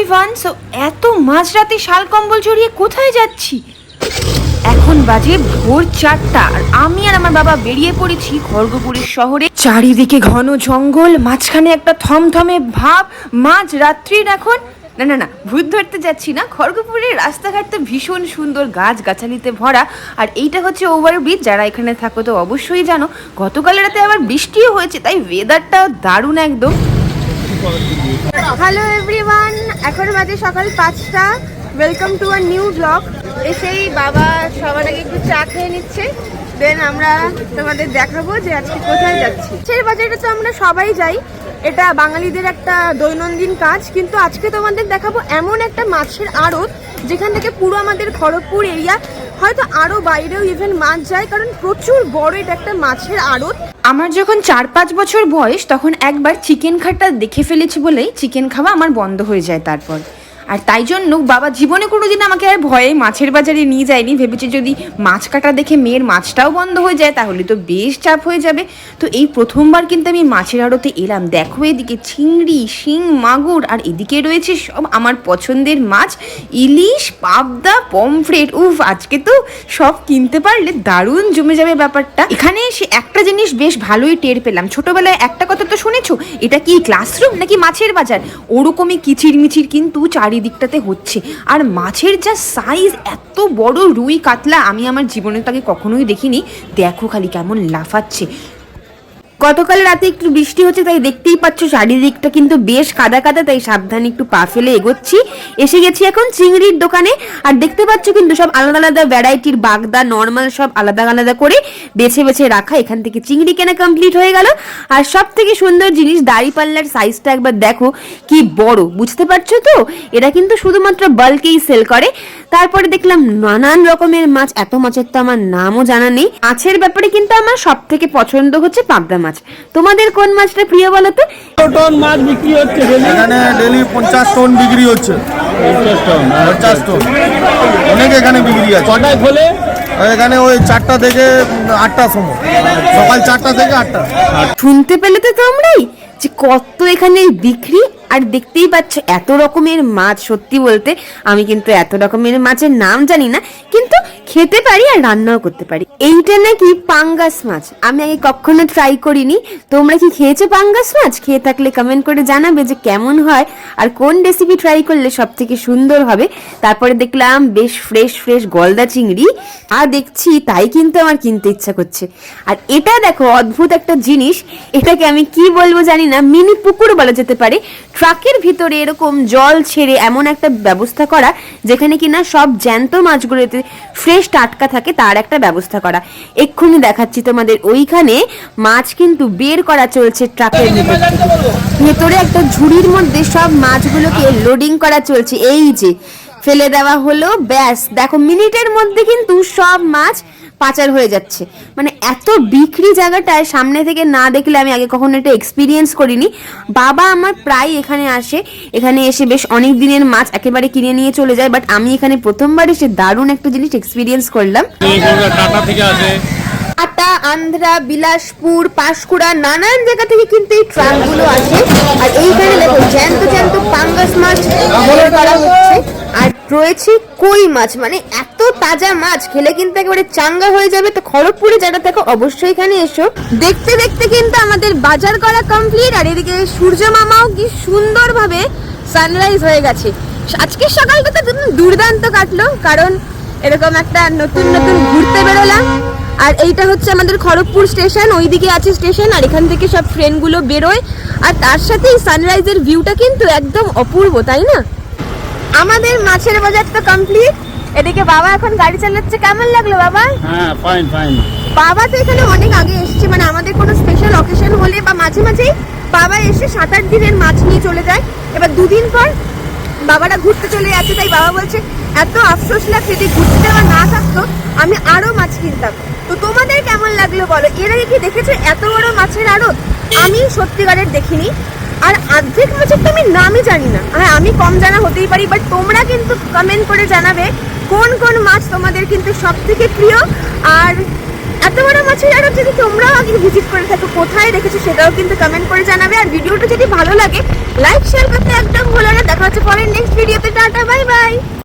Everyone so এত মাঝরাতে শাল কম্বল জড়িয়ে কোথায় যাচ্ছি? এখন বাজে ভোর চারটা আর আমি আর আমার বাবা বেরিয়ে পড়েছি খড়গপুরের শহরে। চারিদিকে ঘন জঙ্গল, মাঝখানে একটা থমথমে ভাব মাঝ রাত্রির এখন। না না না, ভূত ধরতে যাচ্ছি না। খড়গপুরের রাস্তাঘাট তো ভীষণ সুন্দর গাছ গাছালিতে ভরা। আর এইটা হচ্ছে ওভারব্রিজ, যারা এখানে থাকো তো অবশ্যই জানো। গতকাল রাতে আবার বৃষ্টিও হয়েছে, তাই ওয়েদারটা দারুণ একদম। হ্যালো এভরিওয়ান এখন বাজে সকাল পাঁচটা। Welcome to our new blog এসেই বাবা সবার আগে একটু চা খেয়ে নিচ্ছে। দেন আমরা তোমাদের দেখাবো যে আজকে কোথায় যাচ্ছি। সেই বাজারে তো আমরা সবাই যাই। এটা বাঙালিদের একটা দৈনন্দিন কাজ। কিন্তু আজকে তোমাদের দেখাবো এমন একটা মাছের আড়ত, যেখান থেকে পুরো আমাদের খড়গপুর এরিয়া হয়তো আরও বাইরেও ইভেন মাছ যায়, কারণ প্রচুর বড় এটা একটা মাছের আড়ত। আমার যখন চার পাঁচ বছর বয়স, তখন একবার চিকেন খাটা দেখে ফেলেছি বলেই চিকেন খাওয়া আমার বন্ধ হয়ে যায় তারপর। আর তাই জন্য বাবা জীবনে কোনোদিন আমাকে আর ভয়ে মাছের বাজারে নিয়ে যায়নি। ভেবেছে যদি মাছ কাটা দেখে মেয়ের মাছটাও বন্ধ হয়ে যায়, তাহলে তো বেশ চাপ হয়ে যাবে। তো এই প্রথমবার কিন্তু আমি মাছের আড়তে এলাম। দেখো এদিকে চিংড়ি, শিং, মাগুর, আর এদিকে রয়েছে সব আমার পছন্দের মাছ। ইলিশ, পাবদা, পমফ্রেট। উফ, আজকে তো সব কিনতে পারলে দারুণ জমে যাবে ব্যাপারটা। এখানে এসে একটা জিনিস বেশ ভালোই টের পেলাম। ছোটবেলায় একটা কথা তো শুনেছো? এটা কি ক্লাসরুম নাকি মাছের বাজার? ওরকমই কিচির মিচির কিন্তু দিকটাতে হচ্ছে। আর মাছের যা সাইজ এত বড় রুই কাতলা, আমি আমার জীবনে তাকে কখনোই দেখিনি। দেখো খালি কেমন লাফাচ্ছে। গতকাল রাতে একটু বৃষ্টি হচ্ছে, তাই দেখতেই পাচ্ছ চারিদিকটা কিন্তু বেশ কাদা কাদা, তাই সাবধানে একটু পা ফেলে এগোচ্ছি। এসে গেছি এখন চিংড়ির দোকানে, আর দেখতে পাচ্ছ কিন্তু সব আলাদা আলাদা ভ্যারাইটির বাগদা, নর্মাল সব আলাদা আলাদা করে বেছে বেছে রাখা। এখান থেকে চিংড়ি কেনা কমপ্লিট হয়ে গেল। আর সব থেকে সুন্দর জিনিস দাড়ি পাল্লার সাইজটা একবার দেখো, কি বড়, বুঝতে পারছ তো? এরা কিন্তু শুধুমাত্র বাল্কেই সেল করে। তারপরে দেখলাম নানান রকমের মাছ এত মাছের তো আমার নামও জানা নেই। মাছের ব্যাপারে কিন্তু আমার সব থেকে পছন্দ হচ্ছে পাবদা মাছ। তোমাদের কোন মাছটা প্রিয় বলো তো? টন মাছ বিক্রি হচ্ছে এখানে ডেলি পঞ্চাশ টন বিক্রি হচ্ছে। পঞ্চাশ টন। পঞ্চাশ টন। অনেক এখানে বিক্রি আছে। কটায় খোলে? এখানে ওই চারটা থেকে আটটার সময়। সকাল চারটা থেকে আটটা। শুনতে পেলে তো তোমরাই যে কত এখানে বিক্রি। আর দেখতেই পাচ্ছ, এত রকমের মাছ, সত্যি বলতে আমি কিন্তু এত রকমের মাছের নাম জানি না, কিন্তু খেতে পারি আর রান্নাও করতে পারি। এইটা নাকি পাঙ্গাস মাছ। আমি আগে কখনো ট্রাই করিনি। তোমরা কি খেয়েছো পাঙ্গাস মাছ? খেয়ে থাকলে কমেন্ট করে জানাবে যে কেমন হয় আর কোন রেসিপি ট্রাই করলে সব থেকে সুন্দর হবে। তারপরে দেখলাম বেশ ফ্রেশ ফ্রেশ গলদা চিংড়ি। আর দেখছি তাই কিন্তু আমার কিনতে ইচ্ছা করছে। আর এটা দেখো, অদ্ভুত একটা জিনিস। এটাকে আমি কি বলব জানি না, মিনি পুকুর বলা যেতে পারে। ট্রাকের ভিতরে এরকম জল ছেড়ে এমন একটা ব্যবস্থা করা, যেখানে কিনা সব জ্যান্ত মাছগুলোতে ফ্রেশ টাটকা থাকে, তার একটা ব্যবস্থা করা। এক্ষুনি দেখাচ্ছি তোমাদের। ওইখানে মাছ কিন্তু বের করা চলছে ট্রাকের ভিতরে। ভেতরে একটা ঝুড়ির মধ্যে সব মাছগুলোকে লোডিং করা চলছে। এই যে, ফেলে দেওয়া হলো, ব্যাস। দেখো, মিনিটের মধ্যে কিন্তু সব মাছ পাচার হয়ে যাচ্ছে। মানে এত বিক্রি জায়গাটায় সামনে থেকে না দেখলে আমি আগে কখনো এটা এক্সপিরিয়েন্স করিনি। বাবা আমার প্রায় এখানে আসে এখানে এসে বেশ অনেক দিনের মাছ একেবারে কিনে নিয়ে চলে যায় বাট আমি এখানে প্রথমবার এসে দারুণ একটা জিনিস এক্সপিরিয়েন্স করলাম। আটা আন্ধ্রা বিলাসপুর পাঁশকুড়া নানান জায়গা থেকে কিন্তু এই ট্রাকগুলো আসে। আর এইখানে দেখো জ্যান্ত জ্যান্ত পাঙ্গাস মাছ করা হচ্ছে। রয়েছে কই মাছ মানে এত তাজা মাছ, খেলে কিন্তু একেবারে চাঙ্গা হয়ে যাবে। তো খড়গপুরে যারা থাকো, অবশ্যই এখানে এসো। দেখতে দেখতে কিন্তু আমাদের বাজার করা কমপ্লিট আর এদিকে সূর্য মামাও কি সুন্দরভাবে সানরাইজ হয়ে গেছে। আজকে সকালটা তো দুর্দান্ত কাটলো, কারণ এরকম একটা নতুন নতুন ঘুরতে বেরোলাম। আর এইটা হচ্ছে আমাদের খড়গপুর স্টেশন ওইদিকে আছে স্টেশন আর এখান থেকে সব ট্রেনগুলো বেরোয়। আর তার সাথে এই সানরাইজের ভিউটা কিন্তু একদম অপূর্ব, তাই না? আমাদের মাছের বাজার তো কমপ্লিট এদিকে বাবা এখন গাড়ি চালাচ্ছে। কেমন লাগল বাবা? হ্যাঁ ফাইন ফাইন বাবা তো এখানে অনেক আগে এসেছে। মানে আমাদের কোনো স্পেশাল অকেশন হলে বা মাঝে মাঝেই বাবা এসে সাত আট দিনের মাছ নিয়ে চলে যায়। এবার দুদিন পর বাবারা ঘুরতে চলে যাচ্ছে তাই বাবা বলছে এত আফসোস লাগছে যদি ঘুরতে যাওয়া না থাকতো আমি আরও মাছ কিনতাম। তো তোমাদের কেমন লাগল বলো? এর আগে কি দেখেছ? এত বড় মাছের আড়ত? আমি সত্যিকারের দেখিনি। আর আর্ধেক মাছের তো আমি নামই জানি না। হ্যাঁ আমি কম জানা হতেই পারি বাট তোমরা কিন্তু কমেন্ট করে জানাবে কোন কোন মাছ তোমাদের কিন্তু সব থেকে প্রিয়। আর এত বড় মাছের আরও যদি তোমরাও আগে ভিজিট করে থাকো, কোথায় দেখেছ সেটাও কিন্তু কমেন্ট করে জানাবে। আর ভিডিওটা যদি ভালো লাগে লাইক শেয়ার করতে একদম ভুলো না। দেখা হচ্ছে পরের নেক্সট ভিডিওতে